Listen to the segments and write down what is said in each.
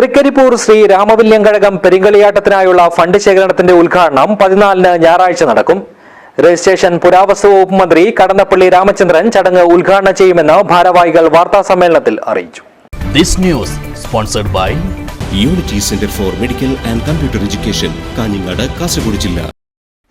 തൃക്കരിപ്പൂർ ശ്രീ രാമവില്യം കഴകം പെരിങ്കളിയാട്ടത്തിനായുള്ള ഫണ്ട് ശേഖരണത്തിന്റെ ഉദ്ഘാടനം പതിനാലിന് ഞായറാഴ്ച നടക്കും. രജിസ്ട്രേഷൻ പുരാവസ്തു വകുപ്പ് മന്ത്രി കടന്നപ്പള്ളി രാമചന്ദ്രൻ ചടങ്ങ് ഉദ്ഘാടനം ചെയ്യുമെന്ന് ഭാരവാഹികൾ വാർത്താ സമ്മേളനത്തിൽ അറിയിച്ചു. This news sponsored by unity centre for medical and computer education Kanhangad Kasaragod ജില്ല.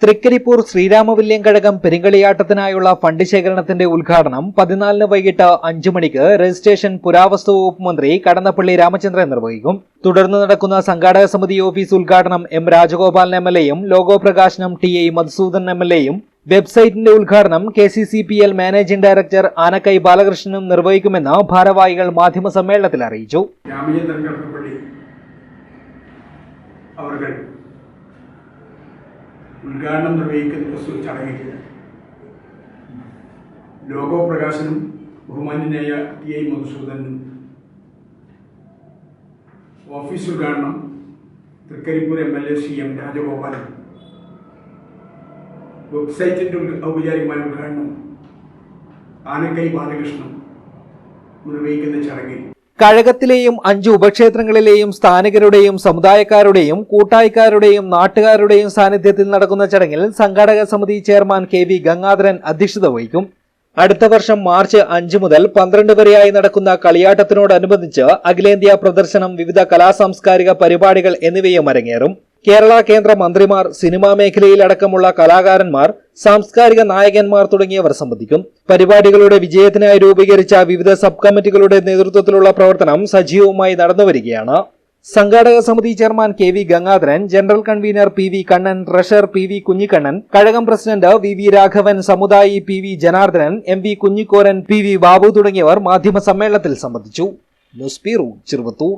തൃക്കരിപ്പൂർ ശ്രീരാമവില്യം കഴകം പെരിങ്കളിയാട്ടത്തിനായുള്ള ഫണ്ട് ശേഖരണത്തിന്റെ ഉദ്ഘാടനം പതിനാലിന് വൈകിട്ട് അഞ്ചു മണിക്ക് രജിസ്ട്രേഷൻ പുരാവസ്തു വകുപ്പ് മന്ത്രി കടന്നപ്പള്ളി രാമചന്ദ്രൻ നിർവഹിക്കും. തുടർന്ന് നടക്കുന്ന സംഘാടക സമിതി ഓഫീസ് ഉദ്ഘാടനം എം രാജഗോപാലൻ എം എൽ എയും ലോഗോ പ്രകാശനം T I Madhusudan M L എയും. വെബ്സൈറ്റിന്റെ ഉദ്ഘാടനം K C C P L managing director Anakkai ബാലകൃഷ്ണനും നിർവഹിക്കുമെന്ന് ഭാരവാഹികൾ മാധ്യമ സമ്മേളനത്തിൽ അറിയിച്ചു. രാമചന്ദ്രൻ ഉദ്ഘാടനം നിർവഹിക്കുന്ന പ്രസ്തുത ചടങ്ങിൽ ലോഗോ പ്രകാശനം ബഹുമാന്യനായ ടി ഐ മധുസൂദനും ഓഫീസ് ഉദ്ഘാടനം Trikaripur M L A C M Rajagopalan വെബ്സൈറ്റിന്റെ ഔപചാരികമായ ഉദ്ഘാടനം ആനക്കൈ ബാലകൃഷ്ണൻ നിർവഹിക്കുന്ന ചടങ്ങിൽ കഴകത്തിലെയും അഞ്ച് ഉപക്ഷേത്രങ്ങളിലെയും സ്ഥാനികരുടെയും സമുദായക്കാരുടെയും കൂട്ടായ്ക്കാരുടെയും നാട്ടുകാരുടെയും സാന്നിധ്യത്തിൽ നടക്കുന്ന ചടങ്ങിൽ സംഘാടക സമിതി ചെയർമാൻ കെ വി ഗംഗാധരൻ അധ്യക്ഷത വഹിക്കും. അടുത്ത വർഷം മാർച്ച് അഞ്ച് മുതൽ പന്ത്രണ്ട് വരെയായി നടക്കുന്ന കളിയാട്ടത്തിനോടനുബന്ധിച്ച് അഖിലേന്ത്യാ പ്രദർശനം വിവിധ കലാസാംസ്കാരിക പരിപാടികൾ എന്നിവയും അരങ്ങേറും. കേരള കേന്ദ്ര മന്ത്രിമാർ സിനിമാ മേഖലയിലടക്കമുള്ള കലാകാരന്മാർ സാംസ്കാരിക നായകന്മാർ തുടങ്ങിയവർ സംബന്ധിക്കും. പരിപാടികളുടെ വിജയത്തിനായി രൂപീകരിച്ച വിവിധ സബ് കമ്മിറ്റികളുടെ നേതൃത്വത്തിലുള്ള പ്രവർത്തനം സജീവമായി നടന്നുവരികയാണ്. സംഘാടക സമിതി chairman K V Gangadharan general convener P V Kannan treasurer P V Kunhikannan Kazhagam president V V Raghavan സമുദായി P V Janardhanan M V Kunhikoran P V Babu തുടങ്ങിയവർ മാധ്യമ സമ്മേളനത്തിൽ സംബന്ധിച്ചു. News bureau Cheruvathur